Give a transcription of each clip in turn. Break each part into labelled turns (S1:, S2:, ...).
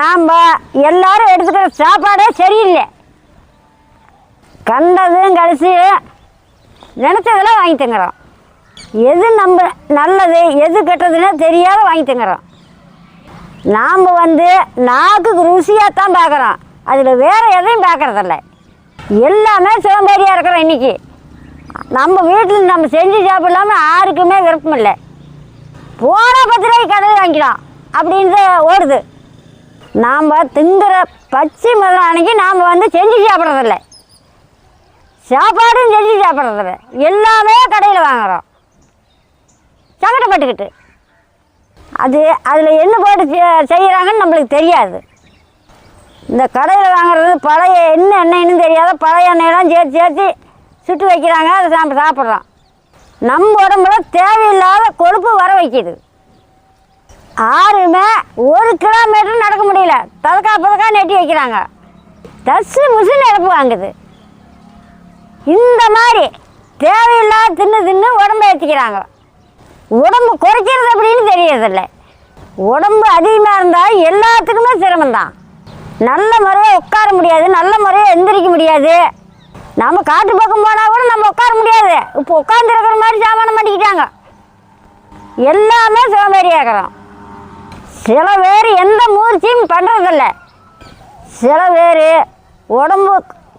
S1: நாம் எல்லாரும் எடுத்துக்கிற சாப்பாடே சரியில்லை. கண்டதும் கழிச்சு நினச்சதெல்லாம் வாங்கி தங்குறோம். எது நம்ம நல்லது எது கெட்டதுன்னு தெரியாத வாங்கி தங்குறோம். நாம் வந்து நாக்குக்கு ருசியாக தான் பார்க்குறோம் அதில் வேறு எதையும் பார்க்குறதில்ல எல்லாமே சோம்பேறியாக இருக்கிறோம் இன்றைக்கி நம்ம வீட்டில் நம்ம செஞ்சு சாப்பிடலாம யாருக்குமே விருப்பம் இல்லை போன பத்து ரூபாய்க்கு கடையில் வாங்கிக்கலாம். அப்படின்னு ஓடுது. நாம் திங்குற பச்சை முதல் அன்னைக்கு நாம் வந்து செஞ்சு சாப்பிட்றதில்ல. சாப்பாடும் செஞ்சு சாப்பிட்றதில்ல. எல்லாமே கடையில் வாங்குகிறோம் சங்கடப்பட்டுக்கிட்டு. அது அதில் என்ன போட்டு செ- செய்கிறாங்கன்னு நம்மளுக்கு தெரியாது. இந்த கடையில் வாங்குறது பழைய என்ன எண்ணெய்னு தெரியாத பழைய எண்ணெயெல்லாம் சேர்த்து சேர்த்து சுட்டு வைக்கிறாங்க அதை நம்ம சாப்பிட்றோம். நம்ம உடம்புல தேவையில்லாத கொழுப்பு வர வைக்கிது. யாருமே ஒரு கிலோமீட்டர் நடக்க முடியல. பதக்கா பதக்கா நெட்டி வைக்கிறாங்க. தஸ்ஸு முசுன்னு இழப்பு வாங்குது. இந்த மாதிரி தேவையில்லாத தின்னு தின்னு உடம்பு ஏற்றிக்கிறாங்க உடம்பு குறைக்கிறது அப்படின்னு தெரியறதில்ல. உடம்பு அதிகமாக இருந்தால் எல்லாத்துக்குமே சிரமம்தான். நல்ல முறையாக உட்கார முடியாது நல்ல முறையாக எந்திரிக்க முடியாது. நம்ம காட்டு பக்கம் போனால் கூட நம்ம உட்கார முடியாது. இப்போ உட்காந்துருக்கிற மாதிரி சாமானம் பண்ணிக்கிட்டாங்க எல்லாமே சோம்பேறியாகிறோம் சில பேர் எந்த முயற்சியும் பண்ணுறதில்ல சில பேர் உடம்பு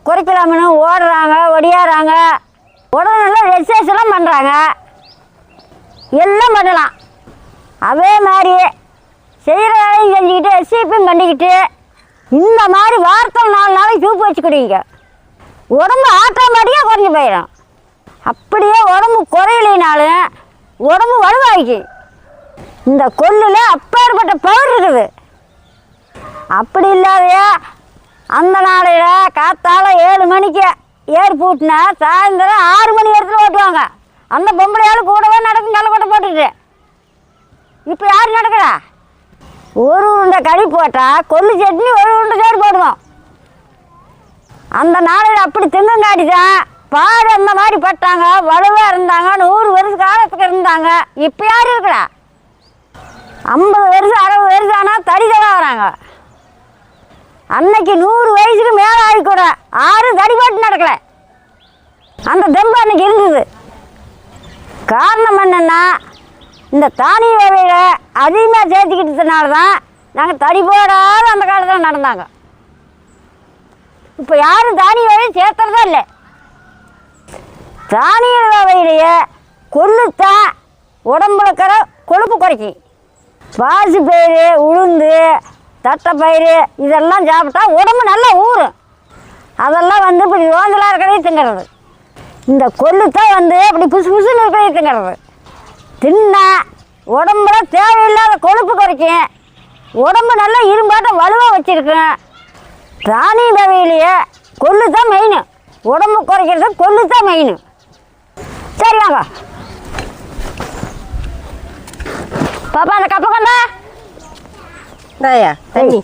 S1: குறைக்கலாம்னு ஓடுறாங்க ஒடியாடுறாங்க. உடனே எக்ஸசைஸ்லாம் பண்ணுறாங்க எல்லாம் பண்ணலாம். அதே மாதிரி செய்கிற வேலையும் செஞ்சுக்கிட்டு எஸ்சிபியும் பண்ணிக்கிட்டு இந்த மாதிரி வாரத்தில் நாலு நாளைக்கு சூப்பு வச்சு குடிங்க. உடம்பு ஆட்டோமேட்டிக்காக குறைஞ்சி போயிடும். அப்படியே உடம்பு குறையலைனாலும் உடம்பு வலுவாகிக்கும் இந்த கொல்லில் அப்பேற்பட்ட பவர் இருக்குது. அப்படி இல்லாதையா அந்த நாளையில் காத்தால ஏழு மணிக்கு ஏர் பூட்டினா சாயந்தரம் ஆறு மணி இடத்துல ஓட்டுவாங்க. அந்த பொம்பளையால் கூடவே நடக்கும் கள்ளக்கொட்டை போட்டுட்டு. இப்போ யார் நடக்கிறா? ஒரு உருண்டை கறி போட்டால் கொல்லு சட்னி ஒரு உருண்டை சோறு போடுவோம். அந்த நாளையில் அப்படி திங்கங்காடி தான் பாடு அந்த மாதிரி பட்டாங்க வலுவாக இருந்தாங்க நூறு வருஷ காலத்துக்கு இருந்தாங்க. இப்போ யார் இருக்கிறா? ஐம்பது வருஷம் அறுபது வருஷம் ஆனால் தடிதலாக வராங்க அன்னைக்கு நூறு வயசுக்கு மேலே ஆகி கூட ஆறும் தடிபாட்டு நடக்கலை. அந்த தெம்பு அன்னைக்கு இருந்தது. காரணம் என்னென்னா இந்த தானிய வகையில் அதிகமாக சேர்த்துக்கிட்டதுனால தான் நாங்கள் தடி போடாத அந்த காலத்தில் நடந்தாங்க. இப்போ யாரும் தானிய வகை சேர்த்துறதே இல்லை. தானிய வகையிலேயே கொள்ளுத்தான் உடம்புல இருக்கிற கொழுப்பு குறைக்கும் பாசி பயிறு உளுந்து தட்டைப்பயிறு இதெல்லாம் சாப்பிட்டா உடம்பு நல்லா ஊறும். அதெல்லாம் வந்து இப்படி ஓந்தலாக இருக்கிறதே திங்கிறது. இந்த கொள்ளுத்தான் வந்து இப்படி புசு புசுன்னு இருக்கிறதே திங்கிறது. தின்னா உடம்புல தேவையில்லாத கொழுப்பு குறைக்கும். உடம்பு நல்லா இரும்பாட்டம் வலுவாக வச்சுருக்கும். தானிய வகையிலேயே கொள்ளு தான் மெயின் உடம்பு குறைக்கிறது கொள்ளு தான் மெயின் சரி வாங்க. பாப்பா அந்த கப்பை கொண்டா.
S2: இந்தாயா தண்ணி.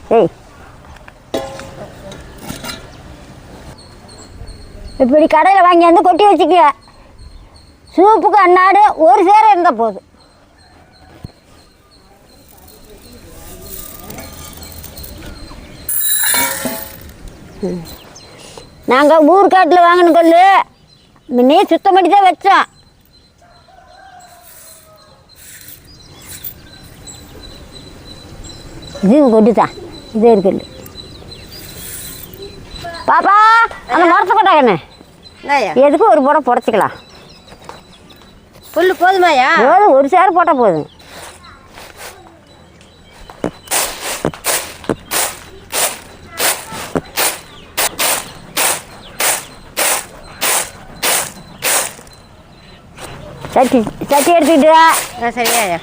S1: இப்படி கடையில் வாங்கி வந்து கொட்டி வச்சுக்க சூப்புக்கு அன்னாடு ஒரு சேர இருந்தால் போதும் நாங்கள் ஊர்காட்டில் வாங்கின கொள்ளு. முன்னே சுத்தம் பண்ணி தான் வச்சோம். இது கொண்டு தான் இது இருக்குது பாப்பா அந்த மரத்தை கொண்டாங்கண்ணே
S2: இந்தாயா
S1: எதுக்கு ஒரு புடம் புடச்சிக்கலாம்?
S2: புல்லு போதுமாயா
S1: போதும் ஒரு சேர் போட்டால் போதும். சட்டி சட்டி எடுத்துக்கிட்டு வா.
S2: ஆ சரியாயா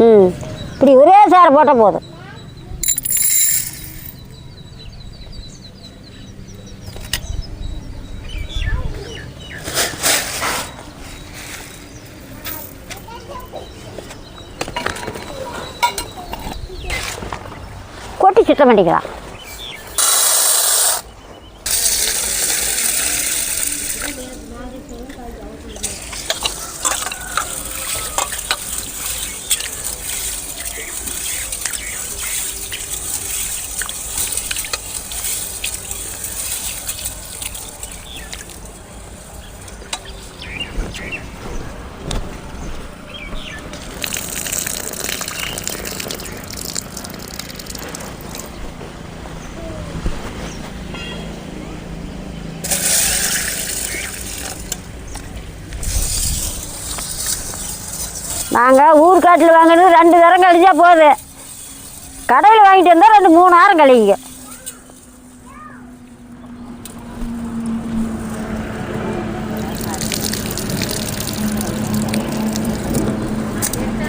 S1: ம் இப்படி ஒரே சேர் போட்டால் போதும் கொட்டி சுத்தம் பண்ணிக்கலாம். நாங்கள் ஊர்காட்டில் வாங்கினது ரெண்டு தரம் கழிச்சா போகுது கடையில் வாங்கிட்டு வந்தால் ரெண்டு மூணு வாரம் கழிங்க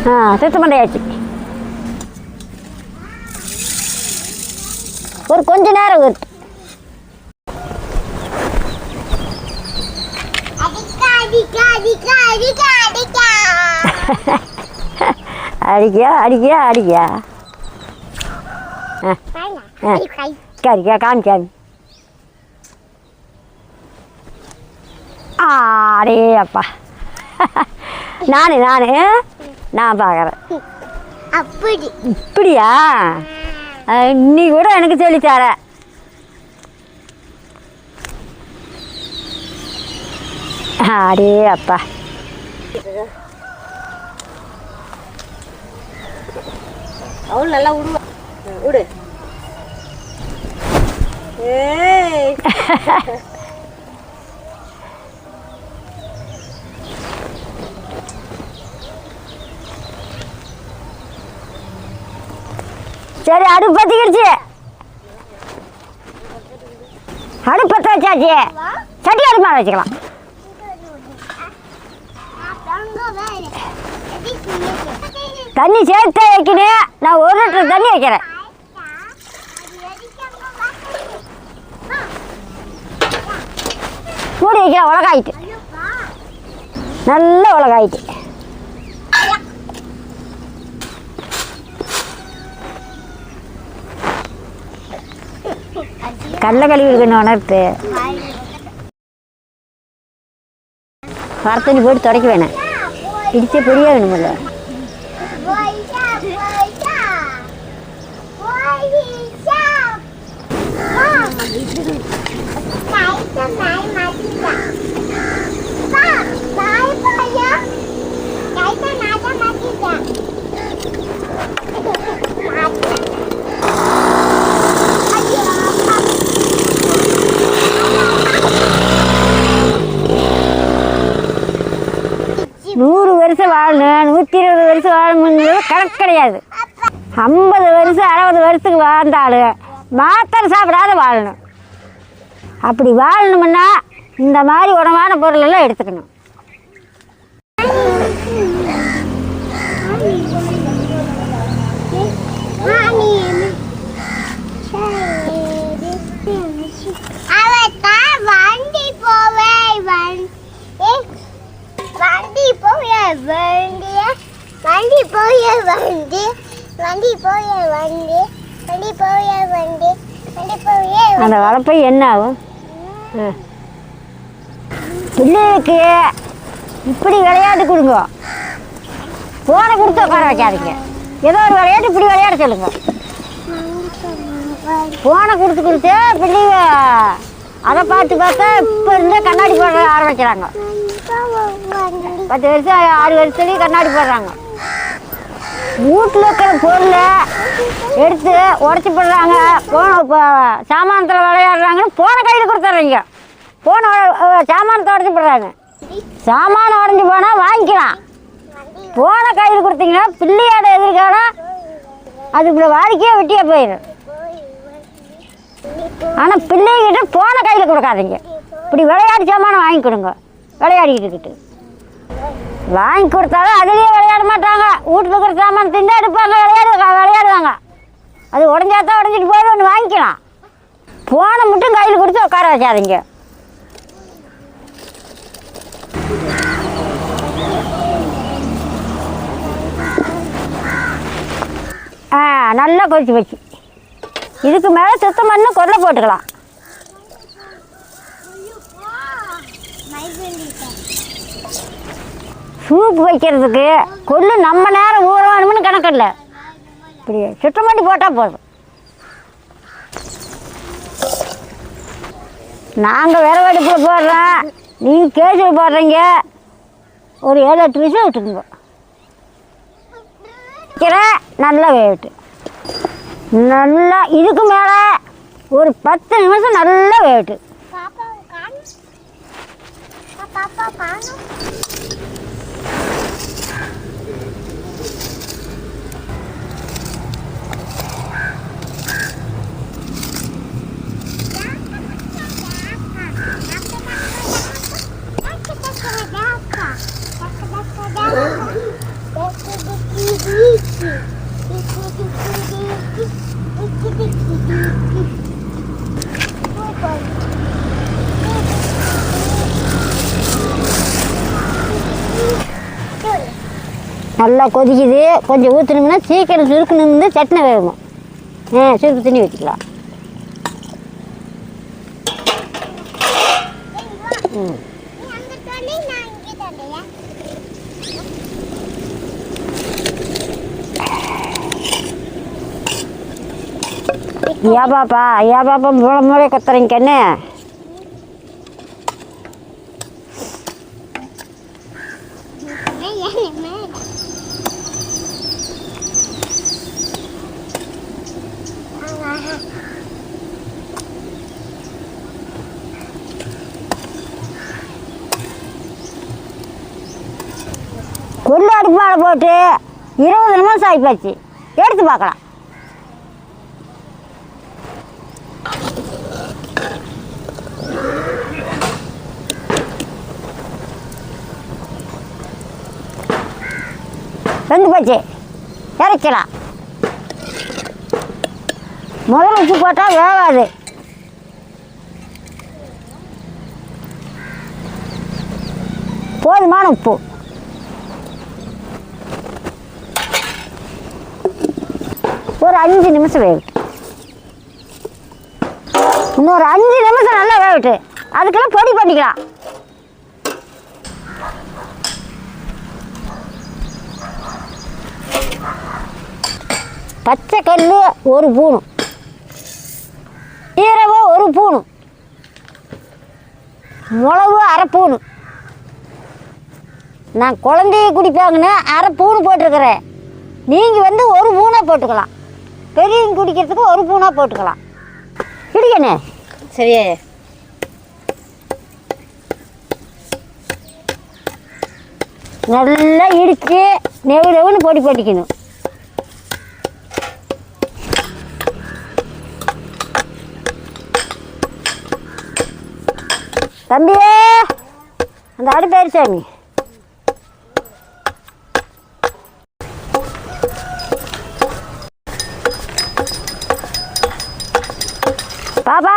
S1: ஆ சுத்தம் பண்ணியாச்சு ஒரு கொஞ்ச நேரம் ஊற்று அடிக்கியா அடிக்கியா அடிக்கியா? கறிக்கா காமி காமி. ஆடே அப்பா. நானு நானு நான் பார்க்குறேன்
S3: அப்படி.
S1: இப்படியா? நீ கூட எனக்கு சொல்லித்தர அடே அப்பா.
S2: அவள் நல்லா விடுவா விடு.
S1: சரி அடுப்பு பற்றிக்கிடுச்சு அடுப்பு பற்ற வச்சாச்சு. சட்டி அடுப்பு வச்சுக்கலாம். தண்ணி சேர்த்து வைக்கணும். நான் ஒரு லிட்டர் தண்ணி வைக்கிறேன். மூடி வைக்கிறேன் உலகாயிட்டு நல்ல உலகாயிட்டு கடல கழுவி இருக்கணும் உணர்த்து வரத்தண்ணி போட்டு துடைக்க வேணாம். இடிச்ச பொடியா வேணுமில்ல quay
S3: ra quay ra quay đi ba cái cho mà đi ra ba tới ba nhớ cái cho mẹ cho mẹ đi ra
S1: வருஷம் வாழணும் நூற்றி இருபது வருஷம் வாழணுங்கிறது கணக்கு கிடையாது. ஐம்பது வருஷம் அறுபது வருஷத்துக்கு வாழ்ந்தாலும் மாத்திரை சாப்பிடாத வாழணும். அப்படி வாழணும்னா இந்த மாதிரி உணவான பொருளெல்லாம் எடுத்துக்கணும்
S3: அவத்தான் வண்டி போவே வண்டி வண்டி போய வண்டி வண்டி போய வண்டி வண்டி போய வண்டி வண்டி போய வண்டி வண்டி போய
S1: அந்த வளர்ப்பை என்ன ஆகும்? பிள்ளைகளுக்கு இப்படி விளையாட்டு கொடுங்க. போனை கொடுத்து உட்கார வைக்காதீங்க. ஏதோ ஒரு விளையாட்டு இப்படி விளையாட சொல்லுங்க. போனை கொடுத்து கொடுத்து பிள்ளைங்க அதை பார்த்து பார்த்தா இப்போ இருந்தே கண்ணாடி போட ஆரம்பிக்கிறாங்க. பத்து வருஷம் ஆறு வருஷத்துலேயும் கண்ணாடி போடுறாங்க. வீட்டில் இருக்கிற பொருளை எடுத்து உடச்சி போடுறாங்க. போன இப்போ சாமானத்தில் விளையாடுறாங்கன்னு போன கையில் கொடுத்துட்றீங்க. போன சாமானத்தை உடச்சி போடுறாங்க. சாமானம் உடஞ்சி போனால் வாங்கிக்கலாம். போன கையில் கொடுத்தீங்கன்னா பிள்ளையோட எதிர்காலம் அது இப்படி வாடிக்கையே வெட்டியே போயிடும். ஆனால் பிள்ளைகிட்ட போன கையில் கொடுக்காதீங்க. இப்படி விளையாட்டு சாமானம் வாங்கி கொடுங்க. விளையாடிக்கிட்டு வாங்கி கொடுத்தாலும் அதுலேயே விளையாட மாட்டாங்க. வீட்டில் இருக்கிற சாமான் திண்டா எடுப்பாங்க விளையாடு விளையாடுவாங்க. அது உடஞ்சாதான் உடஞ்சிட்டு போய் ஒன்று வாங்கிக்கலாம். போனை மட்டும் கையில் கொடுத்து உட்கார வச்சாதீங்க. ஆ நல்லா கொதிச்சு போச்சு. இதுக்கு மேலே சுத்தம் பண்ணி கொல்லை போட்டுக்கலாம். சூப் வைக்கிறதுக்கு கொள்ளு நம்ம நேரம் ஊற வேணும்னு கணக்கில்லை இப்படி சுத்தம் பண்ணி போட்டால் போதும். நாங்கள் விறவடுப்பில் போடுறோம். நீங்கள் கேஜில் போடுறீங்க. ஒரு ஏழு எட்டு நிமிஷம் விட்டுருங்க வைக்கிறேன் நல்லா வேகட்டு நல்லா இதுக்கு மேலே ஒரு பத்து நிமிஷம் நல்லா வேகட்டு
S3: பாப்பா காணும் பாப்பா காணும்
S1: நல்லா கொதிக்குது. கொஞ்சம் ஊற்றினோம்னா சீக்கிரம் சுருக்கணும்னு சட்னி வேகணும். ஆ சுருக்கு தண்ணி வச்சுக்கலாம் ஏன் பாப்பா ஏன் பாப்பா மூளை மூளை கொத்துறீங்க கண்ணு. கொள்ளு அடுப்பு போட்டு இருபது நிமிஷம் ஆகிப்போச்சு எடுத்து பார்க்கலாம். வெந்து போச்சு. இறக்கலாம் முதல் உச்சி போட்டால் வேகாது போதுமான உப்பு. ஒரு அஞ்சு நிமிஷம் வேகட்டும். இன்னொரு அஞ்சு நிமிஷம் நல்லா வேகட்டு அதுக்கெல்லாம் பொடி பண்ணிக்கலாம். பச்சை கல் ஒரு பூணு. சீரகம் ஒரு பூணு. மிளகு அரை பூணு. நான் குழந்தைய குடிப்பாங்கன்னு அரை பூணு போட்டிருக்கிறேன். நீங்கள் வந்து ஒரு பூனாக போட்டுக்கலாம். பெரியவங்க குடிக்கிறதுக்கு ஒரு பூனாக போட்டுக்கலாம். குடிக்கண்ணே.
S2: சரியா.
S1: நல்லா இடித்து நெவு நெவுன்னு பொடி போட்டிக்கணும். தம்பியே அந்த அடுப்பேரு சாமி. பாப்பா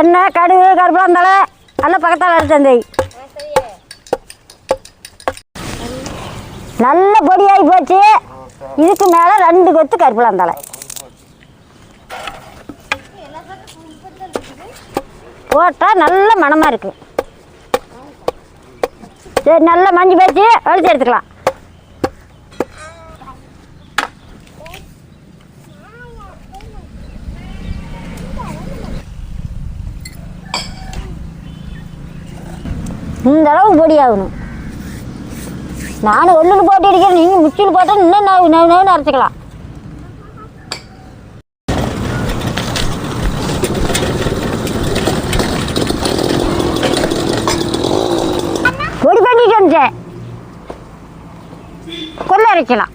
S1: எண்ணெய் கடுகு கருப்பிலாந்தலை எல்லாம் பக்கத்தால் அரைச்சந்தை நல்ல பொடியாகி போச்சு. இதுக்கு மேலே ரெண்டு கொத்து கருப்பிலாந்தலை போட்டால் நல்ல மணமாக இருக்கு. சரி நல்லா மஞ்சள் பேச்சு வலிச்சு எடுத்துக்கலாம். இந்த அளவு பொடி ஆகணும். நானும் ஒல்லுன்னு போட்டு அடிக்கிறேன் நீங்கள் முச்சில் போட்டால் இன்னும் நவு நவு நவுன்னு அரைச்சிக்கலாம் பொடி பண்ணிட்டு வந்துட்டேன் கொள்ள அரைக்கலாம்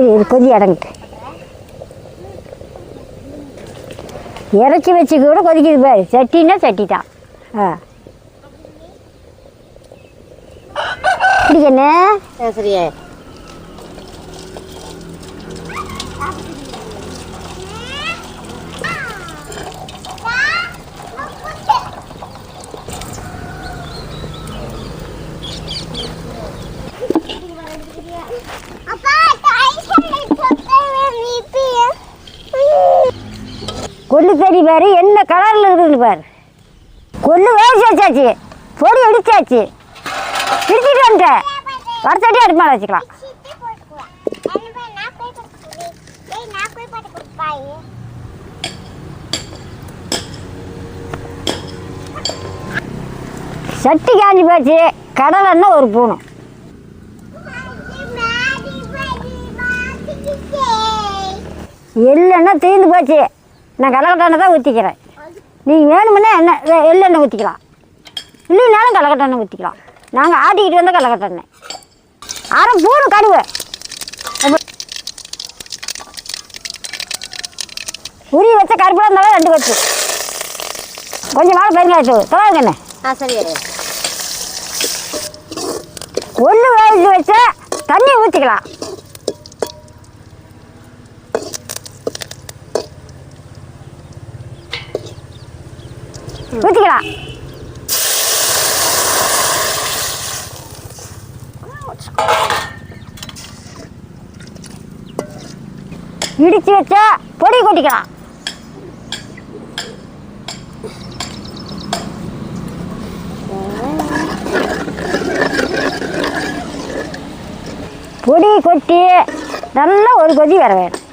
S1: இது கொதி அடங்கிட்டு. இறச்சி வச்சு கூட கொதிக்குது பாரு. சட்டின்னா சட்டி தான் ஆ பிடிக்கண்ணே
S2: சரியா.
S1: கொள்ளு செடி பாரு என்ன கலரில் இருக்குது பாரு. கொள்ளு வேவிச்சு வச்சாச்சு பொடி அடிச்சாச்சு பிரிச்சுட்டு வந்துட்டேன் வறுத்தட்டி அடுப்பு மேலே வச்சுக்கலாம். சட்டி காஞ்சி போச்சு. கடலைன்னா ஒரு பூனம் எள்ளெண்ணெய் தீர்ந்து போச்சு. நான் கடலக்கட்டெண்ணெய் தான் ஊற்றிக்கிறேன் நீங்கள் வேணுமுன்னா எண்ணெய் எள்ளெண்ணெய் ஊற்றிக்கலாம் இல்லைனாலும் கடலக்கட்டெண்ணெய் ஊற்றிக்கலாம் நாங்கள் ஆட்டிக்கிட்டு வந்தால் கடலக்கட்டெண்ணெய் அரை பூணு கடுவு அப்ப- உரி வச்ச கருப்பில் இருந்தாலும் ரெண்டு வச்சு கொஞ்சம் நாள் பெருங்காயத்தூள் தொலைங்கண்ணே
S2: ஆ சரி.
S1: ஒன்று வயசு வச்சு தண்ணி ஊற்றிக்கலாம் ஊற்றிக்கலாம் இடிச்சு வச்சா பொடி கொட்டிக்கலாம். பொடி கொட்டி நல்லா ஒரு கொதி வர வேணும்.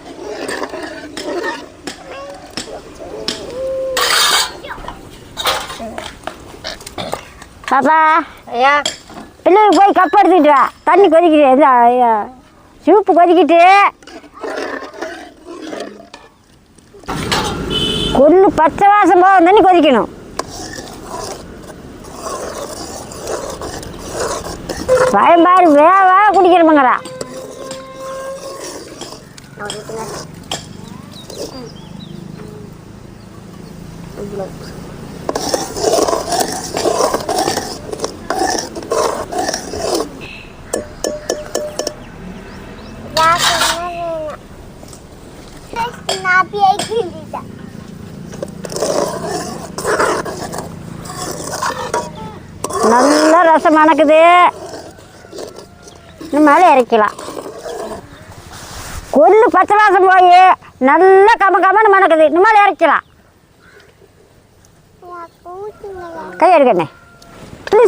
S1: பாப்பா
S2: ஐயா.
S1: பிள்ளைக்கு போய் கப் எடுத்துக்கிட்டு வா. தண்ணி கொதிக்கிட்டு ஐயா, சூப்பு கொதிக்கிட்டு கொள்ளு பச்சை வாசம் போக தண்ணி கொதிக்கணும். பயம்பாரு வேவா குடிக்கணுமாங்கடா நல்லா ரசம் மணக்குது இன்னும் இறக்கலாம். கொள்ளு பச்சை வாசம் போய் நல்லா கம கமன்னு மணக்குது. இன்னும் மேலே இறக்கலாம். கை எடுக்கண்ணே.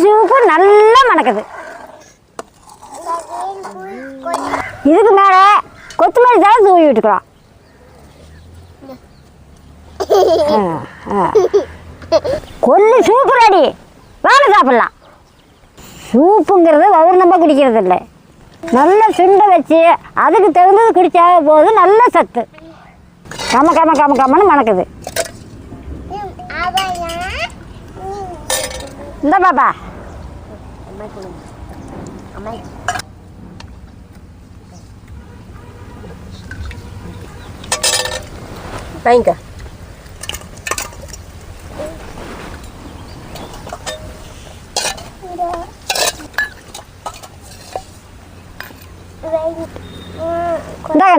S1: சூப்பு நல்லா மணக்குது. இதுக்கு மேலே கொத்தமல்லி தலை தூவி விட்டுக்கலாம். கொல்லு சூப்பு ரெடி வாங்க சாப்பிட்லாம். சூப்புங்கிறது ஒவ்வொரு நம்ம குடிக்கிறது இல்லை நல்லா சுண்டை வச்சு அதுக்கு தகுந்தது குடிச்சா போது நல்ல சத்து. கம கம கம கமன்னு மணக்குது. இந்த பாப்பா.
S2: வாங்கிக்க.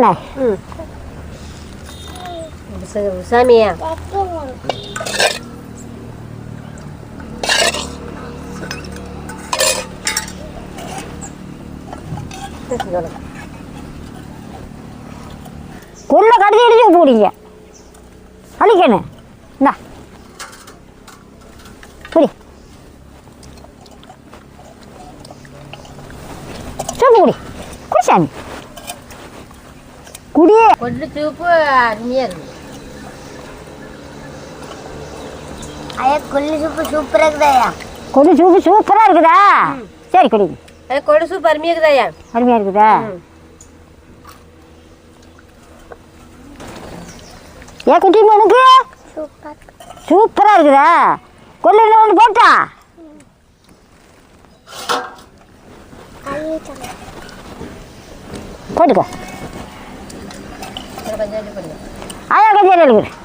S1: இந்தாங்கண்ணே
S2: ம் ச- சாமியா
S1: கொள்ள கடிச்சு அடிச்சு உப்பு குடிங்க அழிக்கண்ணே இந்தா குடி சூப்பு குடி குடி. குடியே
S2: கொள்ளு சூப்பு அருமையாக இருக்குது
S3: ஐயா கொல்லி சூப்பு சூப்பரா இருக்குதாயா
S1: கொடி சூப்பு சூப்பராக இருக்குதா? சரி குடிங்க
S2: அது கொள்ளு சூப்பு அருமையாக இருக்குதாயா
S1: அருமையாக இருக்குதா. ஏன் குட்டி உனக்கு
S3: சூப்பர்
S1: சூப்பராக இருக்குதா? கொள்ளு ஒன்று போட்டா? போட்டுக்கோ.
S2: அது கொஞ்சம் இது
S1: இருக்குது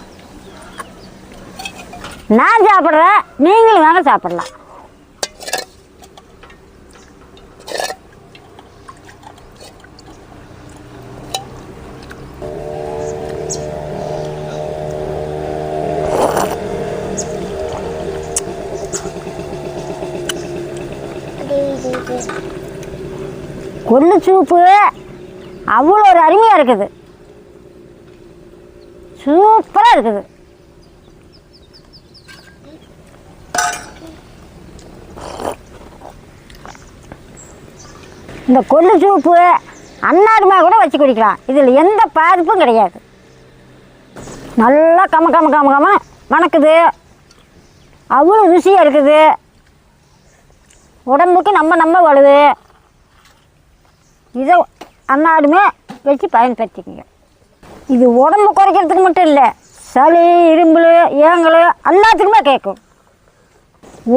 S1: நான் சாப்பிட்றேன் நீங்களும் வேணால் சாப்பிடலாம். கொள்ளு சூப்பு. அவ்வளோ ஒரு அருமையாக இருக்குது. சூப்பராக இருக்குது. இந்த கொள்ளு சூப்பு அன்னாடுமா கூட வச்சு குடிக்கலாம். இதில் எந்த பாதிப்பும் கிடையாது. நல்லா கம கம கம கம மணக்குது அவ்வளோ ருசியாக இருக்குது. உடம்புக்கு நம்ம நம்ம வலுது இதை அன்னாடுமே வச்சு பயன்படுத்திக்கங்க. இது உடம்பு குறைக்கிறதுக்கு மட்டும் இல்லை சளி இரும்பு ஏங்கல் எல்லாத்துக்குமே கேட்கும்.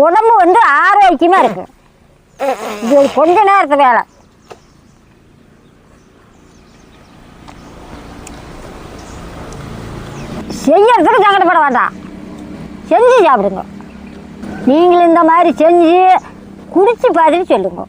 S1: உடம்பு வந்து ஆரோக்கியமாக இருக்கும் இது ஒரு கொஞ்ச நேரத்து வேலை. செய்யறதுக்கு சங்கடப்பட வேண்டாம். செஞ்சு சாப்பிடுங்க. நீங்களும் இந்த மாதிரி செஞ்சு குடிச்சு பார்த்துட்டு சொல்லுங்க.